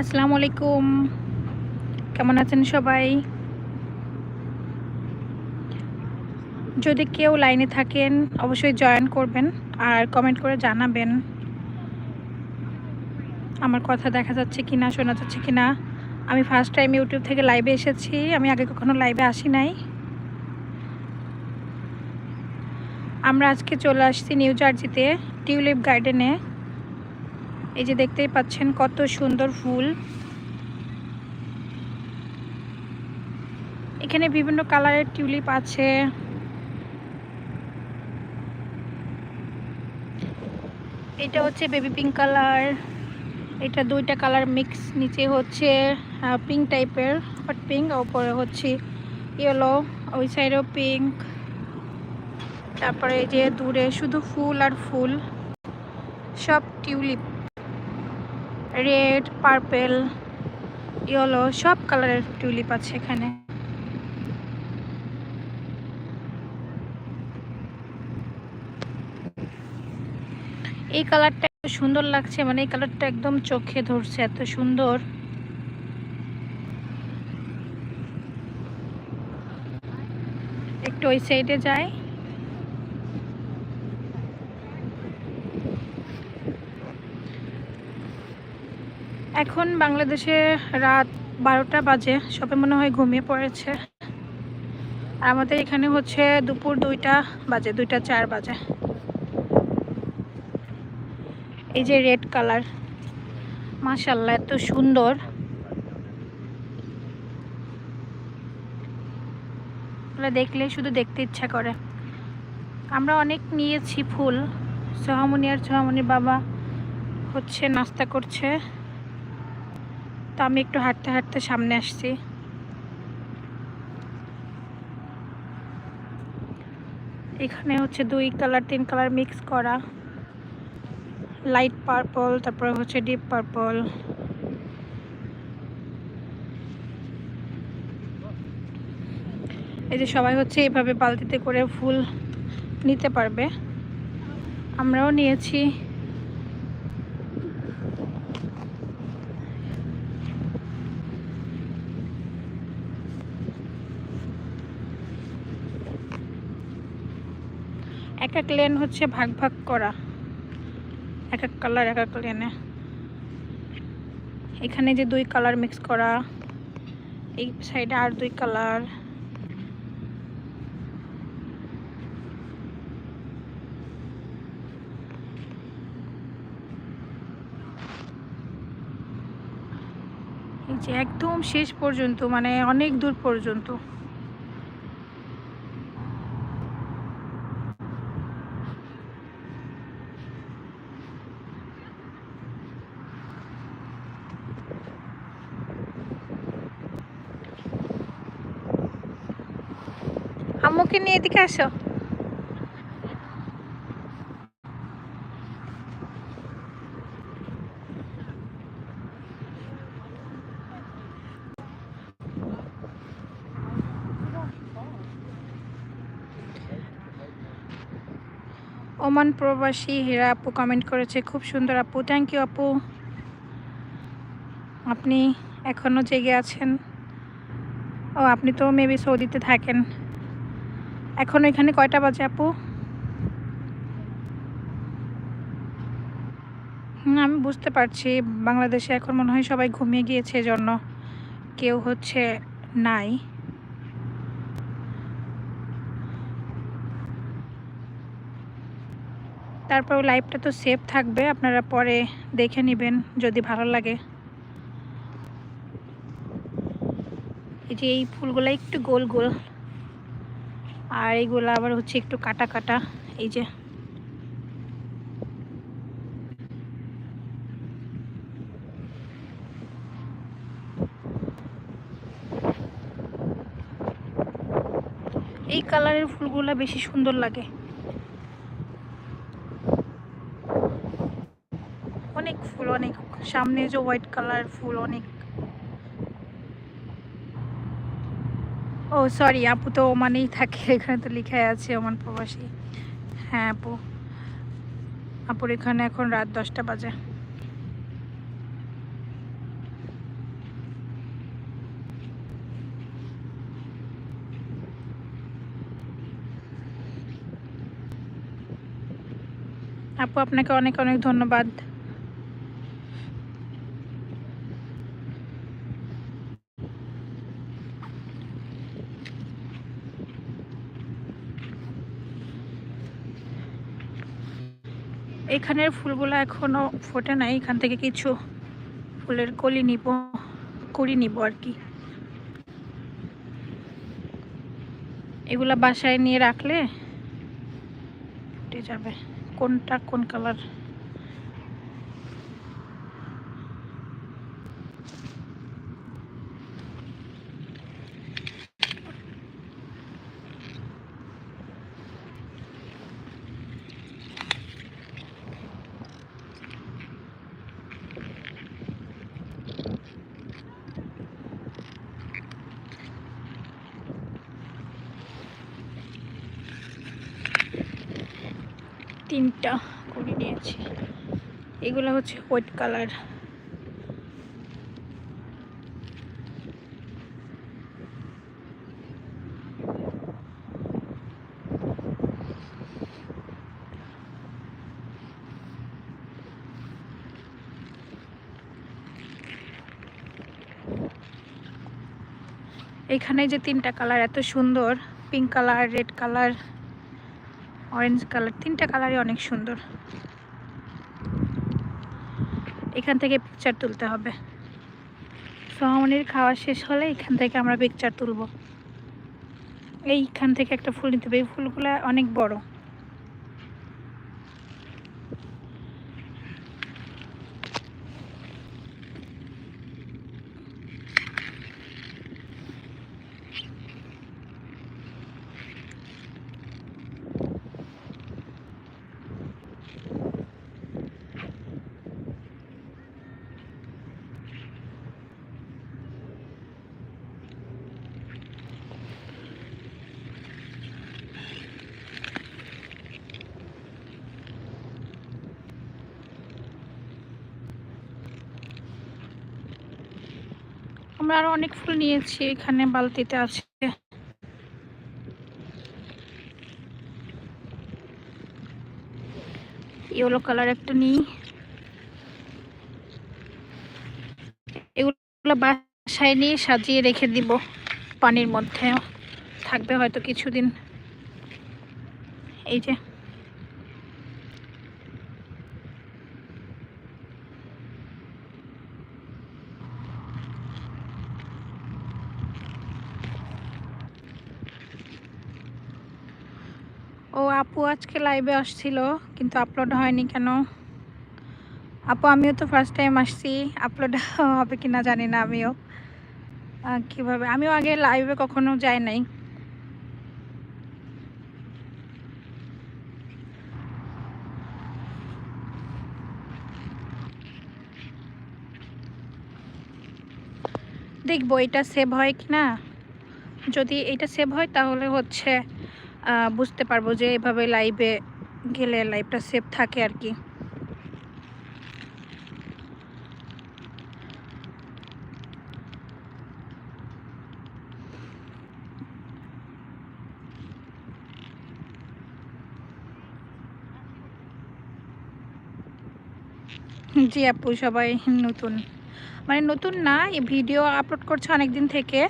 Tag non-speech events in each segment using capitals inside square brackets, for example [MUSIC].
আসসালামু আলাইকুম কেমন আছেন সবাই? যদি কেউ লাইনে থাকেন, অবশ্যই জয়েন করবেন আর কমেন্ট করে জানাবেন। আমার কথা দেখা যাচ্ছে কি না শোনা যাচ্ছে কি না আমি ফার্স্ট টাইম ইউটিউব থেকে লাইভে এসেছি। আমি আগে কখনো লাইভে আসি নাই। আমরা আজকে চলে আসছি নিউ জার্জিতে টিউলিপ গার্ডেনে এই যে দেখতেই পাচ্ছেন কত সুন্দর ফুল। এখানে বিভিন্ন কালারের টিউলিপ আছে। এটা হচ্ছে বেবি পিঙ্ক কালার। এটা দুইটা কালার মিক্স নিচে হচ্ছে পিঙ্ক টাইপের হট পিঙ্ক ওপরে হচ্ছে ইয়েলো ওই সাইডেও পিঙ্ক তারপরে যে দূরে শুধু ফুল আর ফুল, সব টিউলিপ। রেড পার্পেল ইয়েলো সব কালারের টিউলিপ আছে এখানে। এই কালারটা এত সুন্দর লাগছে মানে এই কালারটা একদম চোখে ধরছে, এত সুন্দর। একটু ওই সাইডে যাই। এখন বাংলাদেশে রাত বারোটা বাজে সবে মনে হয় ঘুমিয়ে পড়েছে। আর আমাদের এখানে হচ্ছে দুপুর দুইটা বাজে, দুইটা চার বাজে। এই যে রেড কালার মাশাল্লাহ এত সুন্দর। দেখলে শুধু দেখতে ইচ্ছা করে। আমরা অনেক নিয়েছি ফুল, সোহামনি আর সোহামনির বাবা হচ্ছে নাস্তা করছে। তো আমি একটু হাঁটতে হাঁটতে সামনে আসছি। এখানে হচ্ছে দুই কালার, তিন কালার মিক্স করা। লাইট পার্পল, তারপরে হচ্ছে ডিপ পার্পল। এই যে সবাই হচ্ছে এইভাবে বালতিতে করে ফুল নিতে পারবে। আমরাও নিয়েছি। এক এক লেন হচ্ছে ভাগ ভাগ করা। এক এক কালার, এক এক লেনে। এখানে যে দুই কালার মিক্স করা, এই সাইডে আর দুই কালার। এই যে একদম শেষ পর্যন্ত মানে অনেক দূর পর্যন্ত। আম্মুকে নিয়ে এদিকে আসো। ওমান প্রবাসী হীরা আপু কমেন্ট করেছে, খুব সুন্দর আপু থ্যাংক ইউ আপু। আপনি এখনও জেগে আছেন। ও, আপনি তো মেবি সৌদিতে থাকেন। এখন এখানে কয়টা বাজে আপু? আমি বুঝতে পারছি। বাংলাদেশে এখন মনে হয় সবাই ঘুমিয়ে গিয়েছে জন্য কেউ হচ্ছে নাই। তারপর লাইভটা তো সেভ থাকবে, আপনারা পরে দেখে নেবেন যদি ভালো লাগে। এই যে এই ফুলগুলো একটু গোল গোল। আর এইগুলো আবার হচ্ছে একটু কাটা কাটা, এই যে। এই কালারের ফুলগুলো বেশি সুন্দর লাগে। অনেক ফুল, অনেক সামনে যে হোয়াইট কালার ফুল, অনেক ও সরি আপু তো ওমানেই থাকে, এখানে তো লিখাই আছে ওমান প্রবাসী। হ্যাঁ আপু। আপুর এখানে এখন রাত দশটা বাজে। আপু, আপনাকে অনেক অনেক ধন্যবাদ। এখানের ফুলগুলো এখনও ফোটে নাই, এখান থেকে কিছু ফুলের কলি নিব, করি নিব আর কি। এগুলা বাসায় নিয়ে রাখলে ফুটে যাবে। কোনটা কোন কালার তিনটা করে নিয়েছি। এগুলো হচ্ছে হোয়াইট কালার এখানে যে তিনটা কালার এত সুন্দর। Pink colour red colour orange colour তিনটা কালারই অনেক সুন্দর। এখান থেকে পিকচার তুলতে হবে। সোহামনির খাওয়া শেষ হলে এখান থেকে আমরা পিকচার তুলব। এইখান থেকে একটা ফুল নিতে হবে। এই ফুলগুলো অনেক বড়। আমরা আরও অনেক ফুল নিয়েছি এখানে বালতিতে আছে। ইয়েলো কালার একটা নিই। এগুলো বাসায় নিয়ে সাজিয়ে রেখে দিব পানির মধ্যে। থাকবে হয়তো কিছুদিন। এই যে। ও আপু আজকে লাইভে আসছিল, কিন্তু আপলোড হয়নি কেন? আপু, আমিও তো ফার্স্ট টাইম আসছি। আপলোড [LAUGHS] হবে কি না জানি না আমিও। কীভাবে? আমিও আগে লাইভে কখনো যাই নাই। দেখব, এটা সেভ হয় কি না যদি এটা সেভ হয়, তাহলে হচ্ছে বুঝতে পারব যে এভাবে লাইভে গেলে লাইভটা সেভ থাকে আর কি। জি আপু, সবাই নতুন। মানে নতুন না ভিডিও আপলোড করছে অনেক দিন থেকে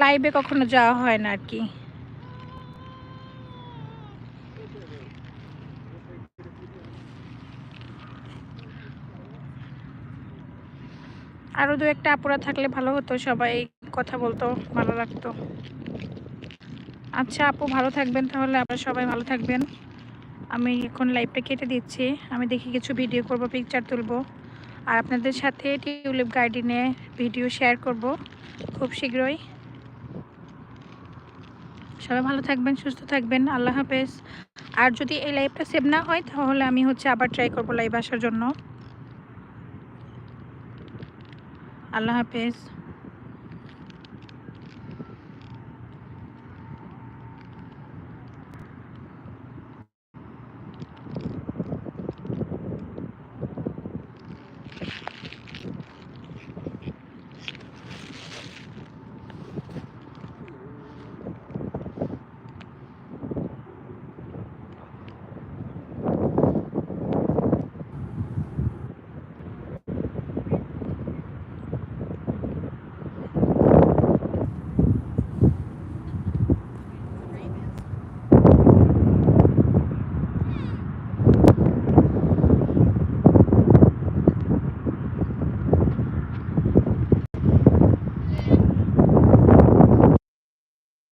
লাইভে কখনো যাওয়া হয় না আর কি। আরও দু একটা আপুরা থাকলে ভালো হতো, সবাই কথা বলতো, ভালো লাগতো। আচ্ছা আপু, ভালো থাকবেন তাহলে, আপনারা সবাই ভালো থাকবেন। আমি এখন লাইভটা কেটে দিচ্ছি। আমি দেখি কিছু ভিডিও করব পিকচার তুলব। আর আপনাদের সাথে টিউলিপ গার্ডেনে ভিডিও শেয়ার করব, খুব শীঘ্রই। সবাই ভালো থাকবেন, সুস্থ থাকবেন, আল্লাহ হাফেজ। আর যদি এই লাইভটা সেভ না হয়, তাহলে আমি হচ্ছে আবার ট্রাই করব লাইভ আসার জন্য। আল্লাহ হাফেজ।